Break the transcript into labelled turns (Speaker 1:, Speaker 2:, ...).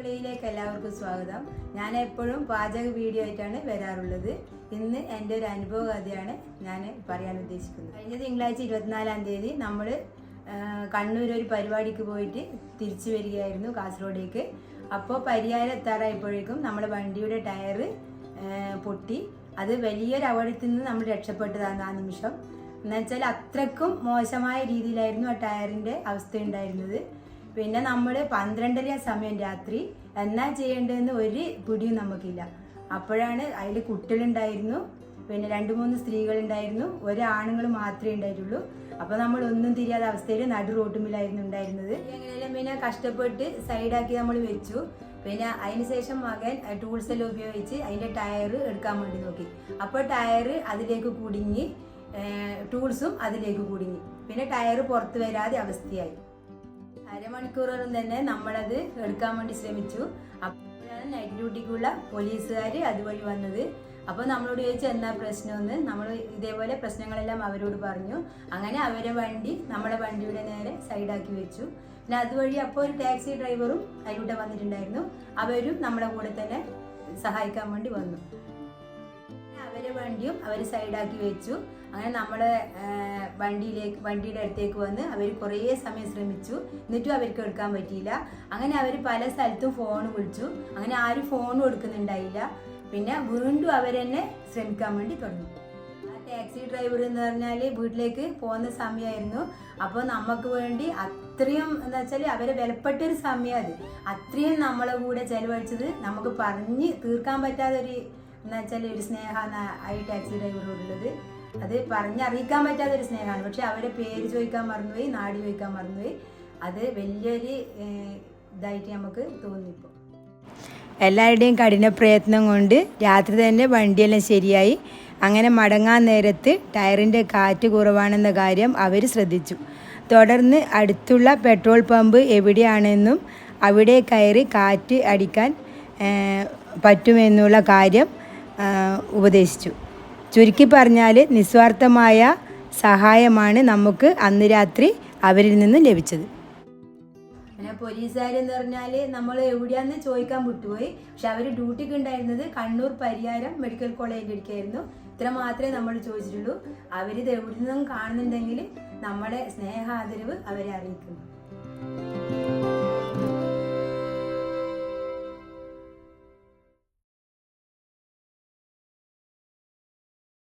Speaker 1: എല്ലാവർക്കും സ്വാഗതം. ഞാൻ എപ്പോഴും പാചക വീഡിയോ ആയിട്ടാണ് വരാറുള്ളത്. ഇന്ന് എന്റെ ഒരു അനുഭവ കഥയാണ് ഞാൻ പറയാൻ ഉദ്ദേശിക്കുന്നത്. കഴിഞ്ഞ തിങ്കളാഴ്ച ഇരുപത്തിനാലാം തീയതി നമ്മൾ കണ്ണൂർ ഒരു പരിപാടിക്ക് പോയിട്ട് തിരിച്ചു വരികയായിരുന്നു കാസർഗോഡേക്ക്. അപ്പോൾ പരിയാരം എത്താറായപ്പോഴേക്കും നമ്മുടെ വണ്ടിയുടെ ടയർ പൊട്ടി. അത് വലിയൊരു അപകടത്തിൽ നിന്ന് നമ്മൾ രക്ഷപ്പെട്ടതാണ് ആ നിമിഷം. എന്നുവെച്ചാൽ അത്രക്കും മോശമായ രീതിയിലായിരുന്നു ആ ടയറിന്റെ അവസ്ഥ ഉണ്ടായിരുന്നത്. പിന്നെ നമ്മൾ പന്ത്രണ്ടര സമയം രാത്രി എന്നാ ചെയ്യേണ്ടതെന്ന് ഒരു പിടിയും നമുക്കില്ല. അപ്പോഴാണ് അതിൽ കുട്ടികളുണ്ടായിരുന്നു പിന്നെ രണ്ട് മൂന്ന് സ്ത്രീകളുണ്ടായിരുന്നു ഒരു ആണുങ്ങൾ മാത്രമേ ഉണ്ടായിട്ടുള്ളൂ. അപ്പോൾ നമ്മൾ ഒന്നും തിരിയാത്ത അവസ്ഥയിൽ നടു റോട്ടുമില്ലായിരുന്നു ഉണ്ടായിരുന്നത്. എങ്ങനെയെല്ലാം പിന്നെ കഷ്ടപ്പെട്ട് സൈഡാക്കി നമ്മൾ വെച്ചു. പിന്നെ അതിനുശേഷം മകൻ ടൂൾസ് എല്ലാം ഉപയോഗിച്ച് അതിന്റെ ടയർ എടുക്കാൻ വേണ്ടി നോക്കി. അപ്പോൾ ടയർ അതിലേക്ക് കുടുങ്ങി ടൂൾസും അതിലേക്ക് കുടുങ്ങി. പിന്നെ ടയർ പുറത്ത് വരാതെ അവസ്ഥയായി. അരമണിക്കൂറോളം തന്നെ നമ്മളത് എടുക്കാൻ വേണ്ടി ശ്രമിച്ചു. അപ്പോഴാണ് നൈറ്റ് ഡ്യൂട്ടിക്കുള്ള പോലീസുകാർ അതുവഴി വന്നത്. അപ്പോൾ നമ്മളോട് ചോദിച്ചു എന്താ പ്രശ്നമെന്ന് നമ്മൾ ഇതേപോലെ പ്രശ്നങ്ങളെല്ലാം അവരോട് പറഞ്ഞു. അങ്ങനെ അവരെ വണ്ടി നമ്മുടെ വണ്ടിയുടെ നേരെ സൈഡാക്കി വെച്ചു. പിന്നെ അതുവഴി അപ്പോൾ ഒരു ടാക്സി ഡ്രൈവറും അതിലൂടെ വന്നിട്ടുണ്ടായിരുന്നു. അവരും നമ്മുടെ കൂടെ തന്നെ സഹായിക്കാൻ വേണ്ടി വന്നു. പിന്നെ അവരെ വണ്ടിയും അവർ സൈഡാക്കി വെച്ചു. അങ്ങനെ നമ്മൾ വണ്ടിയിലേക്ക് വണ്ടിയുടെ അടുത്തേക്ക് വന്ന് അവർ കുറേ സമയം ശ്രമിച്ചു. എന്നിട്ടും അവർക്ക് എടുക്കാൻ പറ്റിയില്ല. അങ്ങനെ അവർ പല സ്ഥലത്തും ഫോൺ വിളിച്ചു. അങ്ങനെ ആരും ഫോൺ എടുക്കുന്നുണ്ടായില്ല പിന്നെ വീണ്ടും അവരെന്നെ ശ്രമിക്കാൻ വേണ്ടി തുടങ്ങി. ടാക്സി ഡ്രൈവർ എന്ന് പറഞ്ഞാൽ വീട്ടിലേക്ക് പോകുന്ന സമയമായിരുന്നു അപ്പോൾ നമുക്ക് വേണ്ടി അത്രയും എന്താ വെച്ചാൽ അവരെ വിലപ്പെട്ടൊരു സമയം അത്. അത്രയും നമ്മളെ കൂടെ ചെലവഴിച്ചത് നമുക്ക് പറഞ്ഞ് തീർക്കാൻ പറ്റാത്തൊരു എന്ന് വെച്ചാൽ ഒരു സ്നേഹമാണ് ഈ ടാക്സി ഡ്രൈവറോടുള്ളത്. അത് പറഞ്ഞറിയിക്കാൻ പറ്റാത്തൊരു സ്നേഹമാണ് പക്ഷെ അവരെ പേര് ചോദിക്കാൻ മറന്നുപോയി നാടി ചോദിക്കാൻ മറന്നുപോയി. അത് വലിയൊരു ഇതായിട്ട് നമുക്ക് തോന്നിപ്പോൾ എല്ലാവരുടെയും കഠിന പ്രയത്നം കൊണ്ട് രാത്രി തന്നെ വണ്ടിയെല്ലാം ശരിയായി. അങ്ങനെ മടങ്ങാൻ നേരത്ത് ടയറിന്റെ കാറ്റ് കുറവാണെന്ന കാര്യം അവർ ശ്രദ്ധിച്ചു. തുടർന്ന് അടുത്തുള്ള പെട്രോൾ പമ്പ് എവിടെയാണെന്നും അവിടെ കയറി കാറ്റ് അടിക്കാൻ പറ്റുമെന്നുള്ള കാര്യം ഉപദേശിച്ചു. ചുരുക്കി പറഞ്ഞാൽ നിസ്വാർത്ഥമായ സഹായമാണ് നമുക്ക് അന്ന് രാത്രി അവരിൽ നിന്ന് ലഭിച്ചത്. പിന്നെ പോലീസുകാരെന്ന് പറഞ്ഞാൽ നമ്മൾ എവിടെയാന്ന് ചോദിക്കാൻ വിട്ടുപോയി. പക്ഷെ അവർ ഡ്യൂട്ടിക്ക് ഉണ്ടായിരുന്നത് കണ്ണൂർ പരിയാരം മെഡിക്കൽ കോളേജിന്റെ അടുക്കായിരുന്നു. ഇത്ര മാത്രമേ നമ്മൾ ചോദിച്ചിട്ടുള്ളൂ. അവരിത് എവിടെ നിന്നും കാണുന്നുണ്ടെങ്കിൽ നമ്മുടെ സ്നേഹാദരവ് അവരെ അറിയിക്കുന്നു.